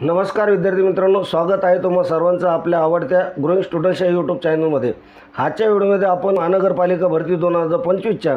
नमस्कार विद्यार्थी मित्रांनो स्वागत आहे तुम्हा सर्वांचं आपल्या आवडत्या ग्रोईंग स्टुडंट्स या यूट्यूब चॅनलमध्ये आजच्या व्हिडिओमध्ये आपण महानगरपालिका भरती दोन हजार पंचवीसच्या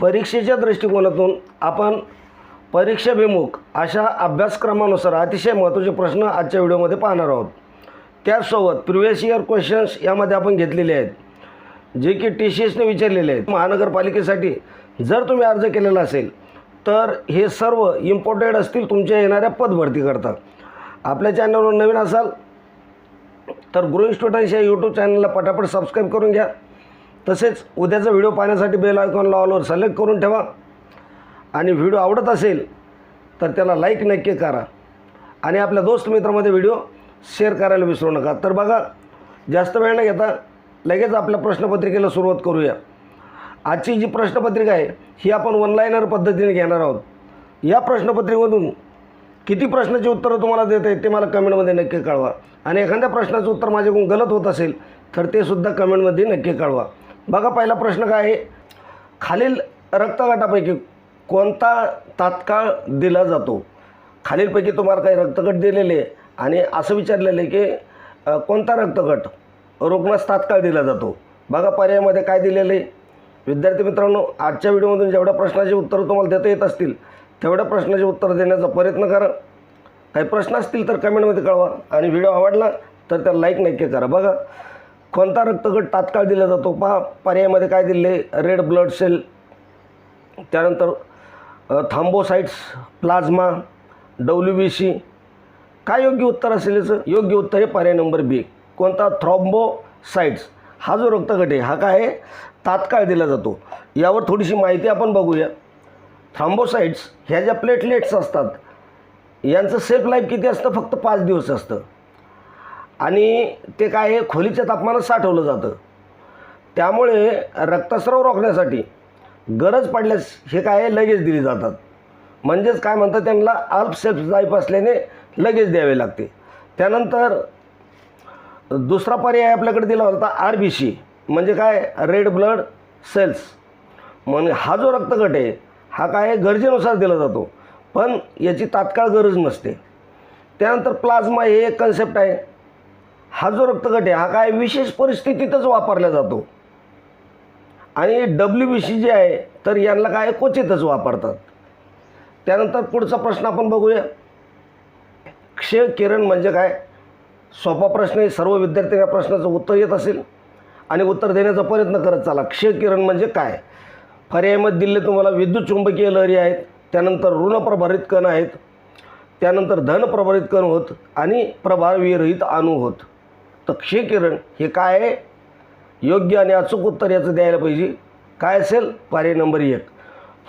परीक्षेच्या दृष्टिकोनातून आपण परीक्षाभिमुख अशा अभ्यासक्रमानुसार अतिशय महत्त्वाचे प्रश्न आजच्या व्हिडिओमध्ये पाहणार आहोत. त्याचसोबत प्रिव्हियस इयर क्वेश्चन्स यामध्ये आपण घेतलेले आहेत. जे की टी सी एसने विचारलेले आहेत. महानगरपालिकेसाठी जर तुम्ही अर्ज केलेला असेल तर हे सर्व इम्पॉर्टंट असतील तुमच्या येणाऱ्या पदभरतीकरता आपल्या चॅनलवर नवीन असाल तर ग्रोईंग स्टुडंट्स या यूट्यूब चॅनलला पटापट सबस्क्राईब करून घ्या. तसेच उद्याचा व्हिडिओ पाहण्यासाठी बेल आयकॉनला ऑलवर सिलेक्ट करून ठेवा. आणि व्हिडिओ आवडत असेल तर त्याला लाईक नक्की करा. आणि आपल्या दोस्त मित्रामध्ये व्हिडिओ शेअर करायला विसरू नका. तर बघा जास्त वेळ न घेता लगेच आपल्या प्रश्नपत्रिकेला सुरुवात करूया. आजची जी प्रश्नपत्रिका आहे ही आपण ऑनलाईनर पद्धतीने घेणार आहोत. या प्रश्नपत्रिकेमधून किती प्रश्नाची उत्तरं तुम्हाला देत आहेत ते मला कमेंटमध्ये नक्की कळवा. आणि एखाद्या प्रश्नाचं उत्तर माझ्याकडून गलत होत असेल तर ते सुद्धा कमेंटमध्ये नक्की कळवा. बघा पहिला प्रश्न काय आहे? खालील रक्तगटापैकी कोणता तात्काळ दिला जातो? खालीलपैकी तुम्हाला काही रक्तगट दिलेले आहे आणि असं विचारलेलं आहे की कोणता रक्तगट रुग्णास तात्काळ दिला जातो? बघा पर्यायामध्ये काय दिलेलं आहे? विद्यार्थी मित्रांनो आजच्या व्हिडिओमधून जेवढ्या प्रश्नाची उत्तरं तुम्हाला देता येत असतील तेवढ्या प्रश्नाचे उत्तर देण्याचा प्रयत्न करा. काही प्रश्न असतील तर कमेंटमध्ये कळवा. आणि व्हिडिओ आवडला तर त्याला लाईक नक्की करा. बघा कोणता रक्तगट तात्काळ दिला जातो? पहा पर्यायामध्ये काय दिले? रेड ब्लड सेल त्यानंतर thrombocytes plasma W B C. काय योग्य उत्तर असेल याचं? योग्य उत्तर आहे पर्याय नंबर बी. कोणता? थ्रॉम्बोसाईट्स हा जो रक्तगट आहे हा काय आहे? तात्काळ दिला जातो. यावर थोडीशी माहिती आपण बघूया. थांबोसाईट्स ह्या ज्या प्लेटलेट्स असतात यांचं सेफ लाईफ किती असतं? फक्त पाच दिवस असतं. आणि ते काय आहे? खोलीच्या तापमानात साठवलं जातं. त्यामुळे रक्तस्राव रोखण्यासाठी गरज पडल्यास हे काय आहे? लगेच दिली जातात. म्हणजेच काय म्हणतात त्यांना? अल्प सेल्फ लाईफ असल्याने लगेच द्यावे लागते. त्यानंतर दुसरा पर्याय आपल्याकडे दिला होता आर बी सी. म्हणजे काय? Red blood cells. म्हणजे हा जो रक्तगट आहे हा काय आहे गरजेनुसार दिला जातो. पण याची तात्काळ गरज नसते. त्यानंतर प्लाझ्मा हे एक कन्सेप्ट आहे. हा जो रक्तगट आहे हा काय विशेष परिस्थितीतच वापरला जातो. आणि डब्ल्यू बी सी जे आहे तर यांना काय क्वचितच वापरतात. त्यानंतर पुढचा प्रश्न आपण बघूया. क्षय किरण म्हणजे काय? सोपा प्रश्न आहे. सर्व विद्यार्थी या प्रश्नाचं उत्तर येत असेल. आणि उत्तर देण्याचा प्रयत्न करत चला. क्षय किरण म्हणजे काय? पर्यायमध्ये दिले तुम्हाला विद्युत चुंबकीय लहरी आहेत त्यानंतर ऋण प्रभारित कण आहेत त्यानंतर धन प्रभारित कण होत आणि प्रभारविरहित अणू होत. तर क्षय किरण हे काय आहे? योग्य आणि अचूक उत्तर याचं द्यायला पाहिजे. काय असेल? पर्याय नंबर एक.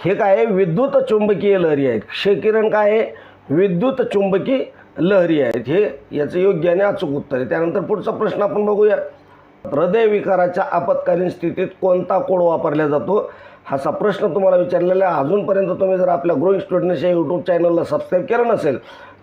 हे काय आहे? विद्युत चुंबकीय लहरी आहेत. क्षयकिरण काय आहे? विद्युत चुंबकी लहरी आहेत. हे याचं योग्य आणि अचूक उत्तर आहे. त्यानंतर पुढचा प्रश्न आपण बघूया. हृदयविकाराच्या आपत्कालीन स्थितीत कोणता कोड वापरला जातो? असा प्रश्न तुम्हाला विचारलेला आहे. अजूनपर्यंत तुम्ही जर आपल्या ग्रोइंग स्टुडंट्स या यूट्यूब चॅनलला सबस्क्राईब केलं नसेल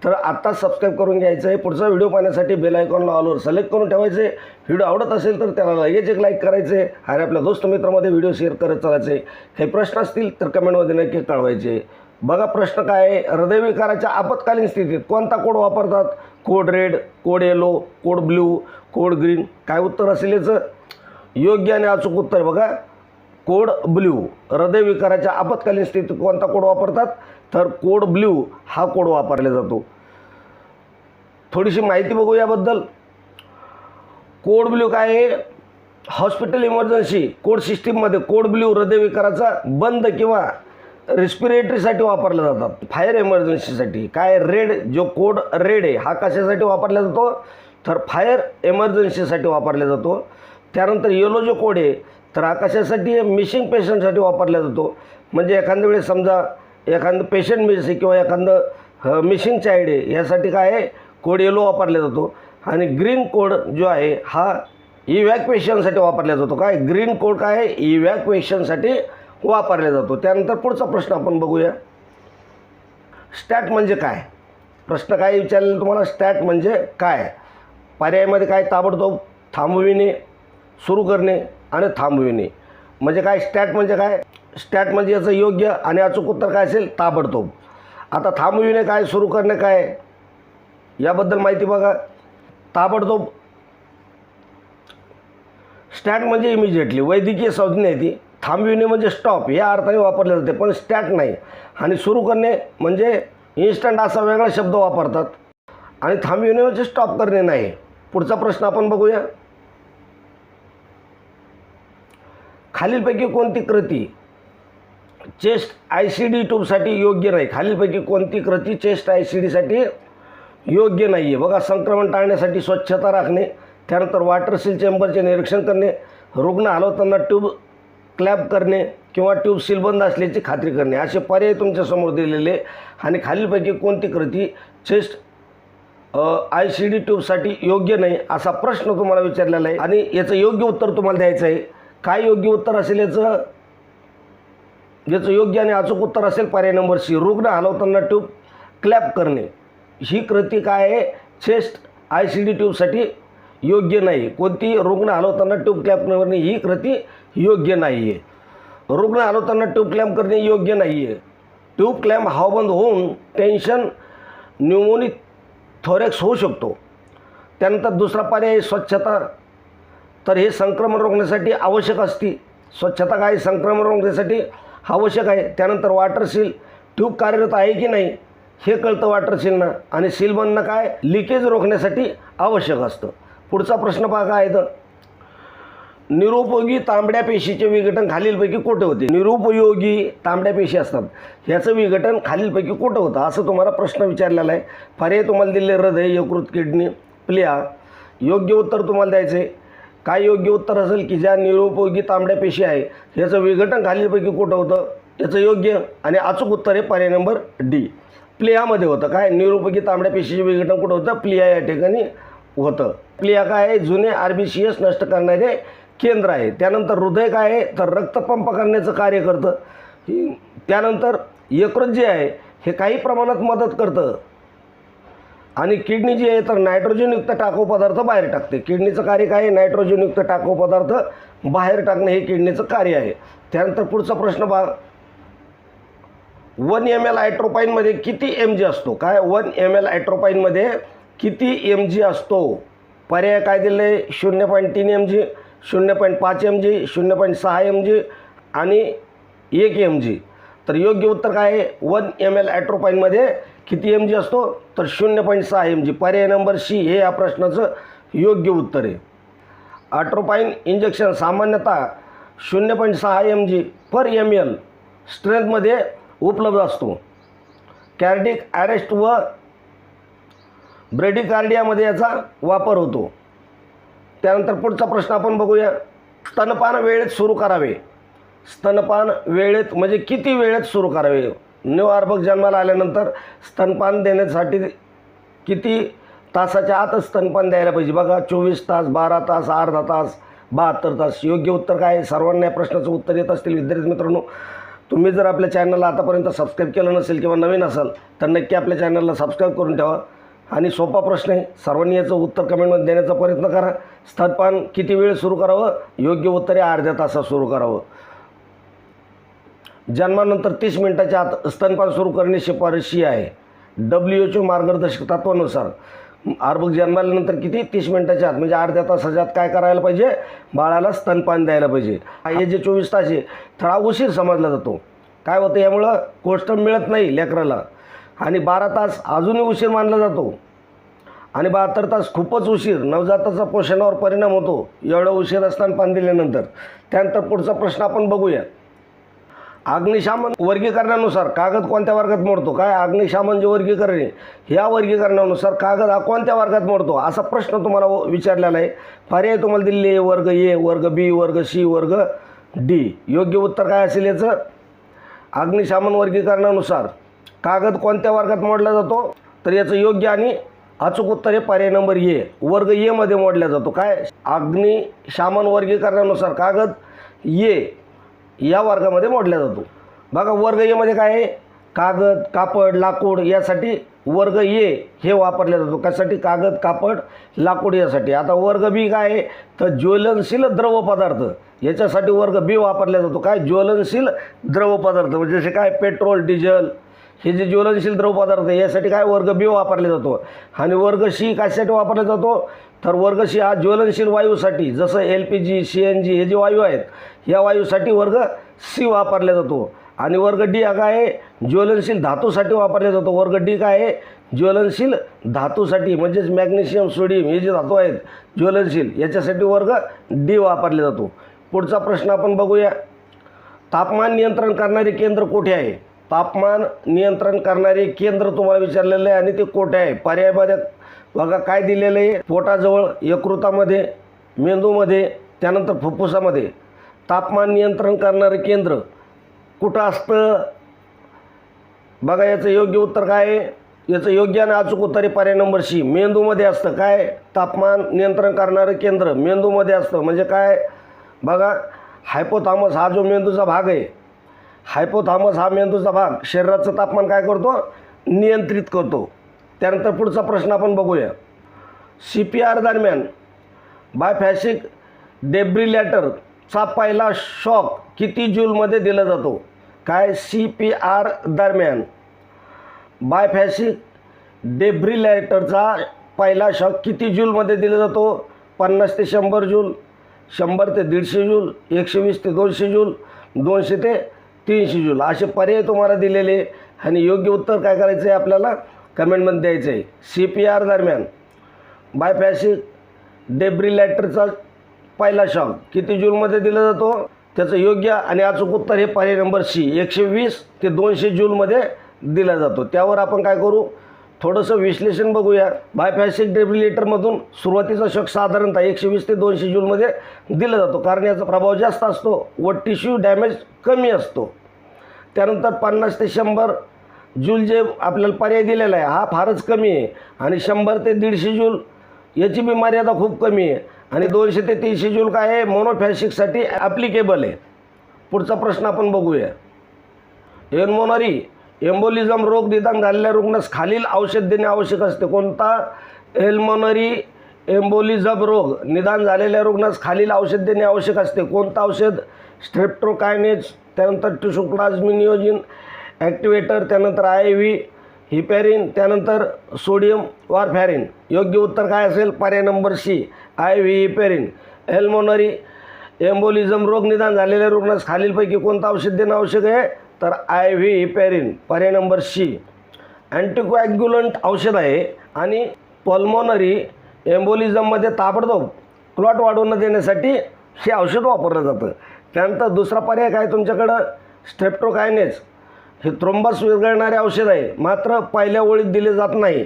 तर आत्ता सबस्क्राईब करून घ्यायचं आहे. पुढचा व्हिडिओ पाहण्यासाठी बेल आयकॉनला ऑलवर सिलेक्ट करून ठेवायचे. व्हिडिओ आवडत असेल तर त्याला लगेच एक लाईक करायचे आणि आपल्या दोस्त मित्रामध्ये व्हिडिओ शेअर करत चालायचे. काही प्रश्न असतील तर कमेंटमध्ये नक्की कळवायचे. बघा प्रश्न काय आहे. हृदयविकाराच्या आपत्कालीन स्थितीत कोणता कोड वापरतात? Code red code yellow code blue code green? काय उत्तर असेल याचं? योग्य आणि अचूक उत्तर बघा. कोड ब्ल्यू हृदयविकाराच्या आपत्कालीन स्थितीत कोणता कोड वापरतात? तर कोड ब्ल्यू हा कोड वापरला जातो. थोडीशी माहिती बघू याबद्दल. कोड ब्ल्यू काय आहे? हॉस्पिटल इमर्जन्सी कोड सिस्टीममध्ये कोड ब्ल्यू हृदयविकाराचा बंद किंवा रेस्पिरेटरीसाठी वापरला जातात. फायर इमर्जन्सीसाठी काय रेड? जो कोड रेड आहे हा कशासाठी वापरला जातो? तर फायर इमर्जन्सीसाठी वापरला जातो. त्यानंतर येलो जो कोड आहे तर हा कशासाठी मिसिंग पेशंटसाठी वापरला जातो. म्हणजे एखाद्या वेळेस समजा एखादं पेशंट मिस किंवा एखादं मिसिंग चाईल्ड आहे यासाठी काय आहे? कोड येलो वापरला जातो. आणि ग्रीन कोड जो आहे हा इव्हॅक्युएशनसाठी वापरला जातो. काय? ग्रीन कोड काय आहे? इव्हॅक्युएशनसाठी वापरला जातो. त्यानंतर पुढचा प्रश्न आपण बघूया. स्टॅट म्हणजे काय? प्रश्न काय विचारलेला तुम्हाला? स्टॅट म्हणजे काय? पर्यायामध्ये काय ताबडतोब थांबविणे सुरू करणे आणि थांबविणे म्हणजे काय? स्टॅट म्हणजे काय? स्टॅट म्हणजे याचं योग्य आणि अचूक उत्तर काय असेल? ताबडतोब. आता थांबविणे काय? सुरू करणे काय? याबद्दल माहिती बघा. ताबडतोब. स्टॅट म्हणजे इमिजिएटली. वैद्यकीय संज्ञा आहे ती. थांबविणे म्हणजे स्टॉप. या अर्थाने वापरले जाते. पण स्टॅट नाही. आणि सुरू करणे म्हणजे इन्स्टंट असा वेगळा शब्द वापरतात. आणि थांबविणे म्हणजे स्टॉप करणे नाही. पुढचा प्रश्न आपण बघूया. खालीलपैकी कोणती कृती? चेस्ट आय सी डी ट्यूबसाठी योग्य नाही. खालीलपैकी कोणती कृती चेस्ट आय सी डीसाठी योग्य नाही आहे बघा संक्रमण टाळण्यासाठी स्वच्छता राखणे त्यानंतर वॉटर सील चेंबरचे निरीक्षण करणे रुग्ण हलवताना ट्यूब क्लॅप करणे किंवा ट्यूब सील बंद असल्याची खात्री करणे. असे पर्याय तुमच्यासमोर दिलेले आणि खालीलपैकी कोणती कृती चेस्ट आय सी डी ट्यूबसाठी योग्य नाही असा प्रश्न तुम्हाला विचारलेला आहे आणि याचं योग्य उत्तर तुम्हाला द्यायचं आहे. काय योग्य उत्तर असेल याचं? याचं योग्य आणि अचूक उत्तर असेल पर्याय नंबर सी. रुग्ण हलवताना ट्यूब क्लॅप करणे. ही कृती काय आहे? चेस्ट आय सी डी ट्यूबसाठी योग्य नाही. कोणती रुग्ण हलवताना ट्यूब क्लॅप करणे ही कृती योग्य नाही आहे रुग्ण हलवताना ट्यूब क्लॅम्प करणे योग्य नाही आहे ट्यूब क्लॅम्प हवाबंद होऊन टेन्शन न्यूमोनिक थोरेक्स होऊ शकतो. त्यानंतर दुसरा पर्याय स्वच्छता. तर हे संक्रमण रोखण्यासाठी आवश्यक असते. स्वच्छता काय संक्रमण रोखण्यासाठी आवश्यक आहे. त्यानंतर वॉटर सील ट्यूब कार्यरत आहे की नाही हे कळतं वॉटर सीलनं आणि सीलबंदनं काय? लिकेज रोखण्यासाठी आवश्यक असतं. पुढचा प्रश्न पहा काय आहे तर निरुपयोगी तांबड्या पेशीचे विघटन खालीलपैकी कुठे होते? निरुपयोगी तांबड्या पेशी असतात. ह्याचं विघटन खालीलपैकी कुठं होतं? असं तुम्हाला प्रश्न विचारलेला आहे. पर्याय तुम्हाला दिले हृदय यकृत किडनी प्लिया. योग्य उत्तर तुम्हाला द्यायचं आहे काय योग्य उत्तर असेल की ज्या निरुपयोगी तांबड्या पेशी आहे याचं विघटन खालीलपैकी कुठं होतं? याचं योग्य आणि अचूक उत्तर आहे पर्याय नंबर डी. प्लियामध्ये होतं काय? निरुपयोगी तांबड्या पेशीचे विघटन कुठं होतं? प्लिया या ठिकाणी होतं. प्लिया काय आहे? जुने आर बी सी एस नष्ट करणारे केंद्र आहे. त्यानंतर हृदय काय आहे? तर रक्तपंप करण्याचं कार्य करतं. त्यानंतर यकृत जे आहे हे काही प्रमाणात मदत करतं. आणि किडनी जी आहे तर नायट्रोजनयुक्त टाकाऊ पदार्थ बाहेर टाकते. किडनीचं कार्य काय आहे? नायट्रोजनयुक्त टाकाऊ पदार्थ बाहेर टाकणे हे किडनीचं कार्य आहे. त्यानंतर पुढचा प्रश्न बघा. वन एम एल आयट्रोपाईनमध्ये किती एम जी असतो? काय? वन एम एल आयट्रोपाईनमध्ये किती एम जी असतो? पर्याय काय दिले? शून्य पॉईंट तीन एम जी शून्य पॉईंट पाच एम जी शून्य पॉईंट सहा एम जी आणि एक एम जी. तर योग्य उत्तर काय आहे? वन एम एल ॲट्रोपाईनमध्ये किती एम जी असतो तर शून्य पॉईंट सहा एम जी पर्याय नंबर सी हे या प्रश्नाचं योग्य उत्तर आहे. आट्रोपाईन इंजेक्शन सामान्यतः शून्य पॉईंट सहा M G per M L स्ट्रेंथमध्ये उपलब्ध असतो. कॅर्डिक ॲरेस्ट व ब्रेडिकार्डियामध्ये याचा वापर होतो. त्यानंतर पुढचा प्रश्न आपण बघूया. स्तनपान वेळेत सुरू करावे. स्तनपान वेळेत म्हणजे किती वेळेत सुरू करावे? अर्भक जन्माला आल्यानंतर स्तनपान देण्यासाठी किती तासाच्या आतच स्तनपान द्यायला पाहिजे? बघा चोवीस तास बारा तास अर्धा तास बहात्तर तास. योग्य उत्तर काय आहे? सर्वांना या प्रश्नाचं उत्तर येत असतील. विद्यार्थी मित्रांनो तुम्ही जर आपल्या चॅनलला आतापर्यंत सबस्क्राईब केलं नसेल किंवा नवीन असाल तर नक्की आपल्या चॅनलला सबस्क्राईब करून ठेवा. आणि सोपा प्रश्न आहे सर्वांनी याचं उत्तर कमेंटमध्ये देण्याचा प्रयत्न करा. स्तनपान किती वेळ सुरू करावं? योग्य उत्तर आहे अर्ध्या तासात सुरू करावं. जन्मानंतर तीस मिनिटाच्या आत स्तनपान सुरू करणे शिफारशी आहे. डब्ल्यू एच ओ मार्गदर्शक तत्वानुसार अर्भक जन्माल्यानंतर किती? तीस मिनिटाच्या आत. म्हणजे अर्ध्या तासाच्या आत काय करायला पाहिजे? बाळाला स्तनपान द्यायला पाहिजे. हे जे चोवीस तास आहे थोडा उशीर समजला जातो. काय होतं यामुळं? कोष्टम मिळत नाही लेकराला. आणि बारा तास अजूनही उशीर मानला जातो. आणि बहात्तर तास खूपच उशीर नवजाताचा पोषणावर परिणाम होतो. एवढा उशीर स्तनपान दिल्यानंतर. त्यानंतर पुढचा प्रश्न आपण बघूया. अग्निशामन वर्गीकरणानुसार कागद कोणत्या वर्गात मोडतो? काय अग्निशामन जे वर्गीकरण आहे ह्या वर्गीकरणानुसार कागद हा कोणत्या वर्गात मोडतो? असा प्रश्न तुम्हाला विचारलेला आहे. पर्याय तुम्हाला दिलेले वर्ग ए वर्ग बी वर्ग सी वर्ग डी. योग्य उत्तर काय असेल याचं? अग्निशामन वर्गीकरणानुसार कागद कोणत्या वर्गात मोडला जातो? तर याचं योग्य आणि अचूक उत्तर हे पर्याय नंबर ए. वर्ग एमध्ये मोडला जातो. काय? अग्निशामन वर्गीकरणानुसार कागद ए या वर्गामध्ये मोडला जातो. बघा वर्ग एमध्ये काय आहे? कागद कापड लाकूड यासाठी वर्ग ए हे वापरले जातो. कशासाठी? कागद कापड लाकूड यासाठी. आता वर्ग बी काय आहे? तर ज्वलनशील द्रव पदार्थ. याच्यासाठी वर्ग बी वापरला जातो. काय? ज्वलनशील द्रव पदार्थ. म्हणजे जसे काय? पेट्रोल डिझेल हे जे ज्वलनशील द्रवपदार्थ पदार्थ यासाठी काय वर्ग बी वापरला जातो? आणि वर्ग शी कशासाठी वापरला जातो? तर वर्ग शी हा ज्वलनशील वायूसाठी जसं L P G C N G हे जे वायू आहेत या वायूसाठी वर्ग सी वापरला जातो. आणि वर्ग डी हा काय आहे? ज्वलनशील धातूसाठी वापरला जातो. वर्ग डी काय आहे? ज्वलनशील धातूसाठी म्हणजेच मॅग्नेशियम सोडियम हे जे धातू आहेत ज्वलनशील याच्यासाठी वर्ग डी वापरला जातो. पुढचा प्रश्न आपण बघूया. तापमान नियंत्रण करणारे केंद्र कुठे आहे? तापमान नियंत्रण करणारे केंद्र तुम्हाला विचारलेलं आहे आणि ते कोठे आहे? पर्यायमध्ये बघा काय दिलेलं आहे? पोटाजवळ यकृतामध्ये मेंदूमध्ये त्यानंतर फुफ्फुसामध्ये. तापमान नियंत्रण करणारं केंद्र कुठं असतं? बघा याचं योग्य उत्तर काय आहे? याचं योग्य आणि अचूक उत्तर आहे पर्याय नंबर सी. मेंदूमध्ये असतं काय? तापमान नियंत्रण करणारं केंद्र मेंदूमध्ये असतं. म्हणजे काय? बघा हायपोथामस हा जो मेंदूचा भाग आहे हायपोथामस हा मेंदूचा भाग. शरीराचं तापमान काय करतो? नियंत्रित करतो. त्यानंतर पुढचा प्रश्न आपण बघूया. सी पी आर दरम्यान बायफॅसिक डेब्रिलॅटरचा पहिला शॉक किती जूलमध्ये दिला जातो? काय सी पी आर दरम्यान बायफॅसिक डेब्रिलॅटरचा पहिला शॉक किती जूलमध्ये दिला जातो? पन्नास ते शंभर जूल शंभर ते दीडशे जूल एकशे वीस ते दोनशे जूल दोनशे ते तीनशे जून असे पर्याय तुम्हाला दिलेले आणि योग्य उत्तर काय करायचं आहे आपल्याला? कमेंटमध्ये द्यायचं आहे. सी पी आर दरम्यान बायपॅसिक डेब्रिलॅटरचा पहिला शॉक किती जूलमध्ये दिला जातो? त्याचं योग्य आणि अचूक उत्तर हे पर्याय नंबर सी एकशे वीस ते दोनशे जूलमध्ये दिला जातो. त्यावर आपण काय करू? थोडंसं विश्लेषण बघूया. बायफॅसिक डेब्रिलेटरमधून सुरुवातीचा शक साधारणतः एकशे वीस ते दोनशे जूलमध्ये दिला जातो. कारण याचा प्रभाव जास्त असतो व टिश्यू डॅमेज कमी असतो. त्यानंतर पन्नास ते शंभर जूल जे आपल्याला पर्याय दिलेला आहे हा फारच कमी आहे. आणि शंभर ते दीडशे जूल याची बी मर्यादा खूप कमी आहे. आणि दोनशे ते तीनशे जूल काय आहे मोनोफॅसिकसाठी ॲप्लिकेबल आहे. पुढचा प्रश्न आपण बघूया. एन्मोनरी एम्बोलिझम रोग निदान झालेल्या रुग्णास खालील औषध देणे आवश्यक असते. कोणता? एल्मोनरी एम्बोलिझम रोग निदान झालेल्या रुग्णास खालील औषध देणे आवश्यक असते. कोणतं औषध? स्ट्रेप्टोकायनेज त्यानंतर टिशोप्लाझ्मिनियोजिन ॲक्टिवेटर त्यानंतर आय व्ही हिपॅरिन त्यानंतर सोडियम वारफॅरिन योग्य उत्तर काय असेल? पर्याय number C I V heparin pulmonary embolism रोग निदान झालेल्या रुग्णास खालीलपैकी कोणतं औषध देणं आवश्यक आहे? तर आय व्ही हिपॅरिन पर्याय नंबर सी. अँटिकोॲग्युलंट औषध आहे आणि पल्मोनरी एम्बोलिझममध्ये ताबडतोब क्लॉट वाढवून देण्यासाठी हे औषध वापरलं जातं. त्यानंतर दुसरा पर्याय काय तुमच्याकडं? स्ट्रेप्टोकायनेज. हे थ्रोम्बस विरघळणारे औषध आहे. मात्र पहिल्या ओळीत दिले जात नाही.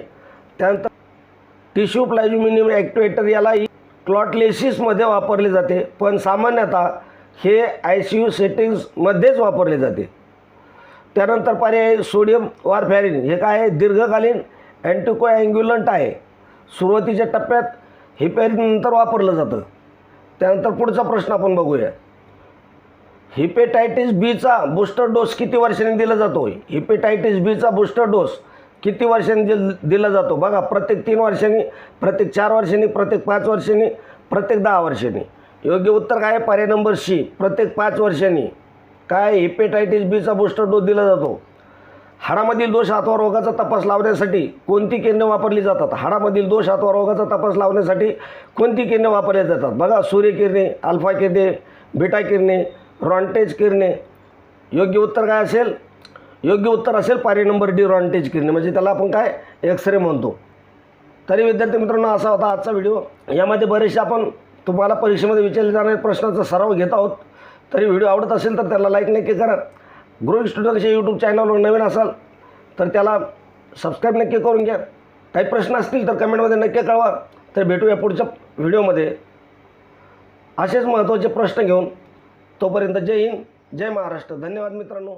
त्यानंतर टिश्यू प्लॅज्युमिनियम ॲक्टिवेटर याला क्लॉटलेसिसमध्ये वापरले जाते. पण सामान्यतः हे आय सी यू सेटिंग्समध्येच वापरले जाते. त्यानंतर पर्याय सोडियम वारफॅरिन. हे काय आहे? दीर्घकालीन अँटिकोअँग्युलंट आहे. सुरुवातीच्या टप्प्यात हिपॅरिननंतर वापरलं जातं. त्यानंतर पुढचा प्रश्न आपण बघूया. हिपेटायटिस बीचा बूस्टर डोस किती वर्षांनी दिला जातो? हिपेटायटिस बीचा बूस्टर डोस किती वर्षांनी दिल दिला जातो? बघा प्रत्येक तीन वर्षांनी प्रत्येक चार वर्षांनी प्रत्येक पाच वर्षांनी प्रत्येक दहा वर्षांनी. योग्य उत्तर काय आहे? पर्याय नंबर सी. प्रत्येक पाच वर्षांनी. काय हिपेटायटिस बीचा बूस्टर डोस दिला जातो? हाडामधील दोष अथवा रोगाचा तपास लावण्यासाठी कोणती किरणे वापरली जातात? हाडामधील दोष अथवा रोगाचा तपास लावण्यासाठी कोणती किरणे वापरली जातात? बघा सूर्यकिरणे अल्फा किरणे बीटा किरणे रॉन्टेज किरणे. योग्य उत्तर काय असेल? योग्य उत्तर असेल पारी नंबर डी रॉन्टेज किरणे. म्हणजे त्याला आपण काय? एक्सरे म्हणतो. तरी विद्यार्थी मित्रांनो असा होता आजचा व्हिडिओ यामध्ये बरेचसे आपण तुम्हाला परीक्षेमध्ये विचारले जाणारे प्रश्नाचा सराव घेत आहोत. तरी व्हिडिओ आवडत असेल तर त्याला लाईक नक्की करा. ग्रोइंग स्टुडंटच्या यूट्यूब चॅनलवर नवीन असाल तर त्याला सबस्क्राईब नक्की करून घ्या. काही प्रश्न असतील तर कमेंटमध्ये नक्की कळवा. तर भेटूया पुढच्या व्हिडिओमध्ये असेच महत्त्वाचे प्रश्न घेऊन तोपर्यंत जय हिंद जय महाराष्ट्र. धन्यवाद मित्रांनो.